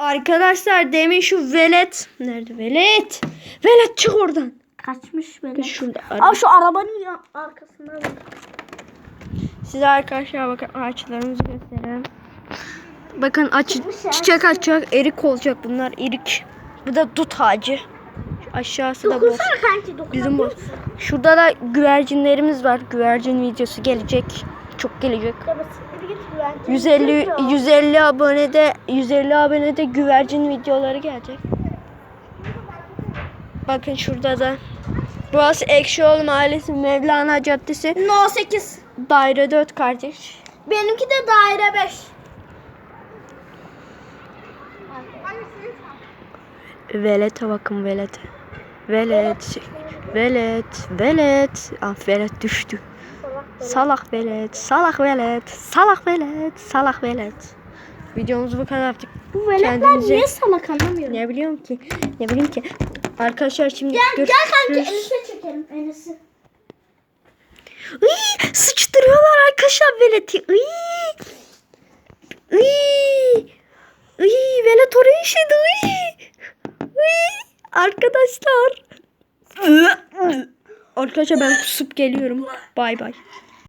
Arkadaşlar demin şu velet. Nerede velet? Velet çık oradan. Kaçmış böyle. Şurada. Aa şu arabanın ya- arkasında. bak. Size arkadaşlar bakın ağaçlarımızı göstereyim. Bakın aç, çiçek açacak, erik olacak bunlar, erik. Bu da dut ağacı. Şu aşağısı da boş. Dokunsana kanki. Bizim boş. Şurada da güvercinlerimiz var. Güvercin videosu gelecek. Çok gelecek. 150 150 abonede 150 abonede güvercin videoları gelecek. Bakın şurada da. Burası Ekşioğlu Mahallesi Mevlana Caddesi. No 8. Daire 4 kardeş. Benimki de daire 5. Velete bakın velete. Velet. Velet. Velet. Ah velet düştü. Salak velet. Salak velet. Salak velet. Salak velet. Videomuzu bu kadar yaptık. Bu veletler Kendinize- niye salak anlamıyorum. Ne biliyorum ki? Ne bileyim ki? Arkadaşlar şimdi Gel, gel kanki görüşürüz. Enes'e çekelim Enes'i. Iy, sıçtırıyorlar arkadaşlar veleti. Iy. Iy. Iy, velet oraya işedi. Iy. Iy. Arkadaşlar. Arkadaşlar ben kusup geliyorum. Bay bay.